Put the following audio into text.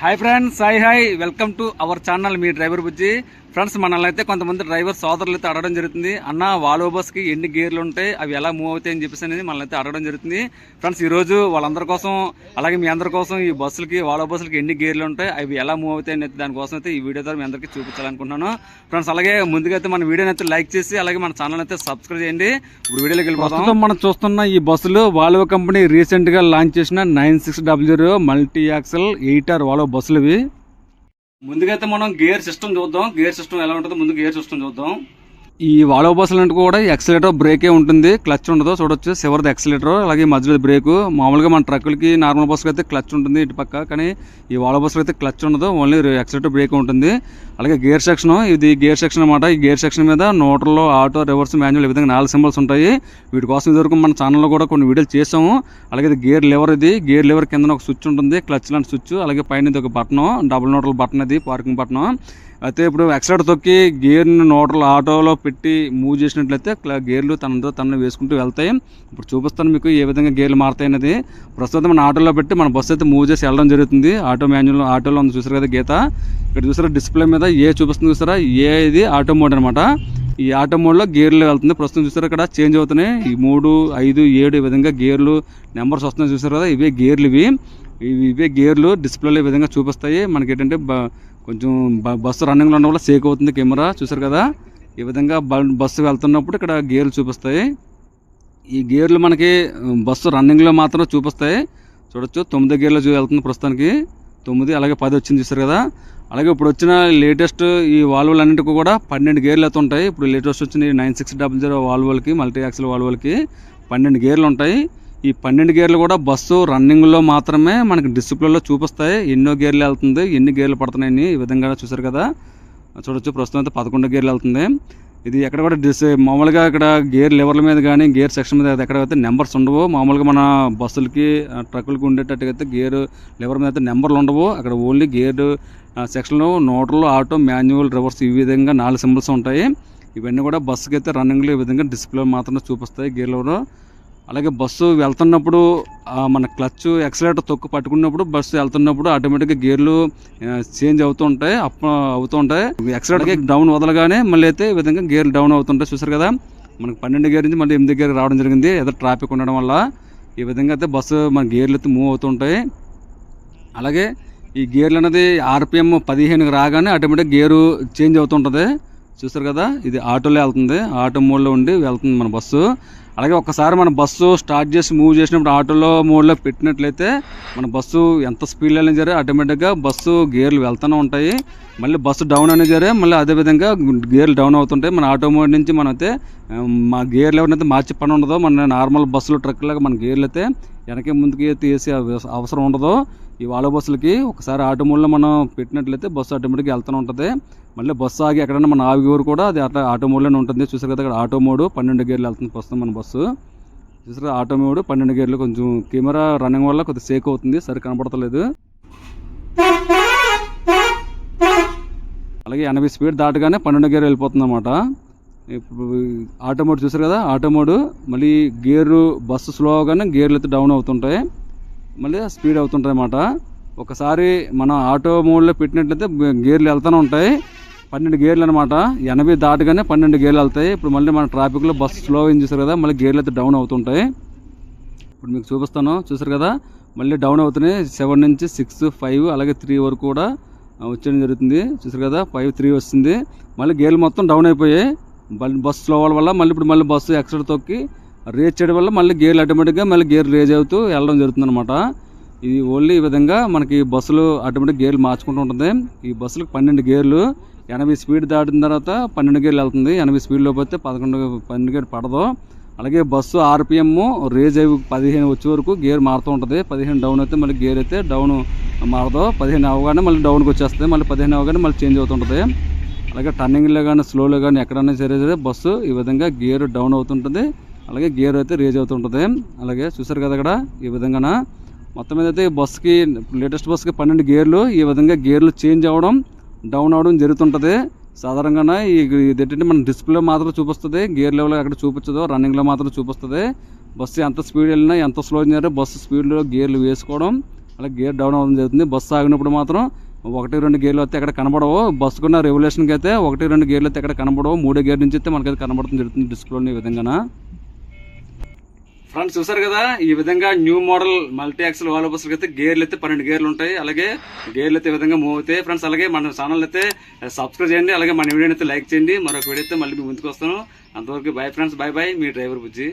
Hi friends hi hi welcome to our channel me driver Bujji. Friends మనల్ని అయితే కొంతమంది driver సోదరులు అయితే అడగడం జరుగుతుంది. అన్న వాలో బస్కి ఎన్ని గేర్లు ఉంటాయి? అవి ఎలా మూవ్ అవుతాయి అని చెప్పేసి అనేది మనల్ని అయితే అడగడం జరుగుతుంది. ఫ్రెండ్స్ ఈరోజు వాళ్ళందరి కోసం అలాగే మీ అందరి కోసం ఈ బస్సులకి వాలో బస్సులకి ఎన్ని గేర్లు ఉంటాయి? అవి ఎలా మూవ్ అవుతాయి అనేది దానికోసం అయితే ఈ వీడియో ద్వారా మీ అందరికీ చూపించాలనుకుంటున్నాను. ఫ్రెండ్స్ అలాగే ముందుగా అయితే మన వీడియోని అయితే లైక్ చేసి అలాగే మన ఛానల్ అయితే సబ్స్క్రైబ్ చేయండి. ఇప్పుడు వీడియోలోకి వెళ్ళిపోతాం మనం చూస్తున్న ఈ బస్సులు వాల్వో కంపెనీ రీసెంట్గా లాంచ్ చేసిన nine six W multi axle eight R Volvo బస్సులు ఇవి. ముందుగైతే మనం గేర్ సిస్టమ్ చూద్దాం. గేర్ సిస్టమ్ ఎలా ఉంటుందో ముందు గేర్ సిస్టమ్ చూద్దాం. ఈ వాల్వో బస్సులు అంటే కూడా ఎక్సలేటర్ బ్రేకే ఉంటుంది. క్లచ్ ఉండదు చూడొచ్చు. చివరిది ఎక్సలేటర్ అలాగే మధ్యలో బ్రేక్ మామూలుగా మన ట్రక్కులకి నార్మల్ బస్సులు అయితే క్లచ్ ఉంటుంది ఇటు పక్క. కానీ ఈ వాల్వో బస్సులు అయితే క్లచ్ ఉండదు. ఓన్లీ ఎక్సలేటర్ బ్రేక్ ఉంటుంది. అలాగే గేర్ సెక్షన్ ఇది గేర్ సెక్షన్ అనమాట ఈ గేర్ సెక్షన్ మీద నోటర్లో ఆటో రివర్స్ మాన్యువల్ ఈ విధంగా నాలుగు సింబల్స్ ఉంటాయి. వీటి కోసం ఇదివరకు మన ఛానల్లో కూడా కొన్ని వీడియోలు చేసాము అలాగే ఇది గేర్ లివర్ ఇది. గేర్ లివర్ కింద ఒక స్విచ్ ఉంటుంది. క్లచ్ లాంటి స్విచ్ అలాగే పైన ఇది ఒక బటన్ డబుల్ నోటల్ బటన్ ఇది పార్కింగ్ బటన్ అయితే ఇప్పుడు ఎక్సలెటర్ తొక్కి గేర్ని నోటల్ ఆటోలో పెట్టి మూవ్ చేసినట్లయితే గేర్లు తనతో తనని వేసుకుంటూ వెళ్తాయి. ఇప్పుడు చూపిస్తాను మీకు ఏ విధంగా గేర్లు మారుతాయి అనేది ప్రస్తుతం మన ఆటోలో పెట్టి మన బస్సు అయితే మూవ్ చేసి వెళ్ళడం జరుగుతుంది. ఆటో మాన్యువల్ ఆటోలో ఉంది చూసారు కదా గీత. ఇక్కడ చూసారా డిస్ప్లే మీద ఏ చూపిస్తుంది చూసారా? ఏ ఇది ఆటో మోడ్ అనమాట ఈ ఆటో మోడ్లో గేర్లు వెళ్తుంది. ప్రస్తుతం చూసారా ఇక్కడ చేంజ్ అవుతున్నాయి. ఈ మూడు ఐదు ఏడు ఈ విధంగా గేర్లు నెంబర్స్ వస్తున్నాయి చూసారు కదా. ఇవే గేర్లు ఇవి. ఇవి ఇవే గేర్లు డిస్ప్లేలో ఈ విధంగా చూపిస్తాయి. మనకి ఏంటంటే కొంచెం బ- బస్సు రన్నింగ్లో ఉండడం వల్ల సేక్ అవుతుంది కెమెరా చూసారు కదా? ఈ విధంగా బ- బస్సు వెళ్తున్నప్పుడు ఇక్కడ గేర్లు చూపిస్తాయి. ఈ గేర్లు మనకి బస్సు రన్నింగ్లో మాత్రం చూపిస్తాయి. చూడొచ్చు తొమ్మిది గేర్లో చూ- వెళ్తుంది ప్రస్తుతానికి. తొమ్మిది అలాగే పది వచ్చింది చూసారు కదా? అలాగే ఇప్పుడు వచ్చిన లేటెస్ట్ ఈ వాల్వులు అన్నింటికి కూడా పన్నెండు గేర్లు అయితే ఉంటాయి. ఇప్పుడు లేటెస్ట్ వచ్చిన నైన్ సిక్స్ డబల్ జీరో వాల్వులకి మల్టీ యాక్సిల్ వాల్వులకి పన్నెండు గేర్లు ఉంటాయి. ఈ పన్నెండు గేర్లు కూడా బస్సు రన్నింగ్లో మాత్రమే మనకి డిస్ప్లేలో చూపిస్తాయి. ఎన్నో గేర్లు వెళ్తుంది. ఎన్ని గేర్లు పడుతున్నాయని ఈ విధంగా చూసారు కదా. చూడొచ్చు. ప్రస్తుతం అయితే పదకొండు గేర్లు వెళ్తుంది. ఇది ఎక్కడ కూడా డిస్ మామూలుగా ఇక్కడ గేర్ లెవర్ల మీద కానీ గేర్ సెక్షన్ మీద ఎక్కడ అయితే నెంబర్స్ ఉండవు మామూలుగా మన బస్సులకి ట్రక్కులకి ఉండేటట్టుగా అయితే గేర్ లివర్ మీద అయితే నెంబర్లు ఉండవు అక్కడ ఓన్లీ గేర్ సెక్షన్లో నోటర్లు ఆటో మాన్యువల్ రివర్స్ ఈ విధంగా నాలుగు సింబల్స్ ఉంటాయి. ఇవన్నీ కూడా బస్సుకి అయితే రన్నింగ్లో ఈ విధంగా డిస్ప్లే మాత్రమే చూపిస్తాయి గేర్ లివర్ అలాగే బస్సు వెళ్తున్నప్పుడు మన క్లచ్ ఎక్సలేటర్ తొక్కు పట్టుకున్నప్పుడు బస్సు వెళ్తున్నప్పుడు ఆటోమేటిక్గా గేర్లు చేంజ్ అవుతూ ఉంటాయి అప్ అవుతూ ఉంటాయి. ఎక్సలేటర్కి డౌన్ వదలగానే మళ్ళీ అయితే ఈ విధంగా గేర్లు డౌన్ అవుతుంటాయి. చూసారు కదా మనకి పన్నెండు గేర్ నుంచి మళ్ళీ ఎనిమిది గేర్ రావడం జరిగింది. ఏదో ట్రాఫిక్ ఉండడం వల్ల ఈ విధంగా అయితే బస్సు మన గేర్లు అయితే మూవ్ అవుతుంటాయి అలాగే ఈ గేర్లు అనేది ఆర్పిఎం పదిహేనుకి రాగానే ఆటోమేటిక్ గేరు చేంజ్ అవుతుంటుంది చూసారు కదా? ఇది ఆటోలో వెళ్తుంది. ఆటో మోడ్లో ఉండి వెళ్తుంది మన బస్సు. అలాగే ఒక్కసారి మన బస్సు స్టార్ట్ చేసి మూవ్ చేసినప్పుడు ఆటోలో మోడ్లో పెట్టినట్లయితే మన బస్సు ఎంత స్పీడ్ వెళ్ళినా సరే ఆటోమేటిక్గా బస్సు గేర్లు వెళ్తూనే ఉంటాయి. మళ్ళీ బస్సు డౌన్ అయినా సరే మళ్ళీ అదేవిధంగా గేర్లు డౌన్ అవుతుంటాయి. మన ఆటో మోడ్ నుంచి మనం అయితే మా గేర్లు ఎవరినైతే మార్చి పని ఉండదో మన నార్మల్ బస్సులు ట్రక్లాగా మన గేర్లు అయితే వెనక ముందుకి తీసే అవ- అవసరం ఉండదు. ఈ వాలో బస్సులకి ఒకసారి ఆటో మోడ్లో మనం పెట్టినట్లయితే బస్సు ఆటోమేటిక్గా వెళ్తూనే ఉంటుంది. మళ్ళీ బస్సు ఆగి ఎక్కడైనా మన ఆవిగూరు కూడా అది అట్లా ఆటో మోడ్లోనే ఉంటుంది. చూసారు కదా ఇక్కడ ఆటో మోడ్ పన్నెండు గేర్లు వెళ్తుంది ప్రస్తుతం మన బస్సు. చూసారు ఆటో మోడ్ పన్నెండు గేర్లు కొంచెం కెమెరా రన్నింగ్ వల్ల కొద్దిగా సేక్ అవుతుంది సరి కనపడతలేదు. అలాగే ఎనభై స్పీడ్ దాటగానే పన్నెండు గేర్ వెళ్ళిపోతుంది అనమాట ఇప్పుడు ఆటో మోడ్ చూసారు కదా ఆటో మోడ్ మళ్ళీ గేరు బస్సు స్లోగానే గేర్లు అయితే డౌన్ అవుతుంటాయి. మళ్ళీ స్పీడ్ అవుతుంటాయి అన్నమాట. ఒకసారి మనం ఆటో మోడ్లో పెట్టినట్లయితే గేర్లు వెళ్తూనే ఉంటాయి. పన్నెండు గేర్లు అనమాట ఎనభై దాటగానే పన్నెండు గేర్లు వెళ్తాయి. ఇప్పుడు మళ్ళీ మన ట్రాఫిక్లో బస్సు స్లో ఏం చూసారు కదా మళ్ళీ గేర్లు అయితే డౌన్ అవుతుంటాయి. ఇప్పుడు మీకు చూపిస్తాను. చూసారు కదా మళ్ళీ డౌన్ అవుతున్నాయి. సెవెన్ నుంచి సిక్స్ ఫైవ్ అలాగే త్రీ వరకు కూడా వచ్చేయడం జరుగుతుంది. చూసారు కదా ఫైవ్ త్రీ వస్తుంది. మళ్ళీ గేర్లు మొత్తం డౌన్ అయిపోయాయి. మళ్ళీ బస్సు స్లో అవ్వడం వల్ల మళ్ళీ ఇప్పుడు మళ్ళీ బస్సు ఎక్సెట్ తొక్కి రేజ్ చేయడం వల్ల మళ్ళీ గేర్లు ఆటోమేటిక్గా మళ్ళీ గేర్ రేజ్ అవుతూ వెళ్ళడం జరుగుతుంది అనమాట ఇది ఓన్లీ ఈ విధంగా మనకి బస్సులు ఆటోమేటిక్ గేర్లు మార్చుకుంటూ ఉంటుంది. ఈ బస్సులకు పన్నెండు గేర్లు ఎనభై స్పీడ్ దాటిన తర్వాత పన్నెండు గేర్లు వెళ్తుంది. ఎనభై స్పీడ్లో పోతే పదకొండు పన్నెండు గేర్ పడదు. అలాగే బస్సు ఆర్పిఎమ్ రేజ్ అయ్యి పదిహేను వచ్చే వరకు గేర్ మారుతూ ఉంటుంది. పదిహేను డౌన్ అయితే మళ్ళీ గేర్ అయితే డౌన్ మారదు. పదిహేను అవగానే మళ్ళీ డౌన్కి వచ్చేస్తుంది. మళ్ళీ పదిహేను అవగానే మళ్ళీ చేంజ్ అవుతుంటుంది అలాగే టర్నింగ్లో కానీ స్లోలో కానీ ఎక్కడైనా సరే సరే బస్సు ఈ విధంగా గేర్ డౌన్ అవుతుంటుంది. అలాగే గేర్ అయితే రేజ్ అవుతుంటుంది అలాగే చూసారు కదా ఇక్కడ ఈ విధంగా మొత్తం మీద అయితే ఈ బస్సుకి లేటెస్ట్ బస్సుకి పన్నెండు గేర్లు ఈ విధంగా గేర్లు చేంజ్ అవ్వడం డౌన్ అవ్వడం జరుగుతుంటుంది. సాధారణంగా ఈ ఇది ఏంటంటే మన డిస్ప్లే మాత్రం చూపిస్తుంది. గేర్ లెవెల్ అక్కడ చూపించదు రన్నింగ్లో మాత్రం చూపిస్తుంది. బస్సు ఎంత స్పీడ్ వెళ్ళినా ఎంత స్లో అయినా బస్సు స్పీడ్లో గేర్లు వేసుకోవడం అలా గేర్ డౌన్ అవ్వడం జరుగుతుంది. బస్సు ఆగినప్పుడు మాత్రం ఒకటి రెండు గేర్లు అయితే ఎక్కడ కనబడవు. బస్సుకున్న రెవల్యూషన్కి అయితే ఒకటి రెండు గేర్లు అయితే ఎక్కడ కనబడవు. మూడో గేర్ నుంచి అయితే మనకైతే కనబడుతుంది జరుగుతుంది డిస్ప్లేని ఈ విధంగా ఫ్రెండ్స్ చూసారు కదా? ఈ విధంగా న్యూ మోడల్ మల్టీ యాక్సల్ వాల్ బస్సులకి అయితే గేర్లు అయితే పన్నెండు గేర్లు ఉంటాయి. అలాగే గేర్లు అయితే ఈ విధంగా మూవ్ అవుతాయి. ఫ్రెండ్స్ అలాగే మన ఛానల్ అయితే సబ్స్క్రైబ్ చేయండి. అలాగే మన వీడియోని అయితే లైక్ చేయండి. మరొక వీడియో అయితే మళ్ళీ మీ ముందుకు వస్తాను. అంతవరకు బై ఫ్రెండ్స్ బై బై మీ డ్రైవర్ బుజ్జి.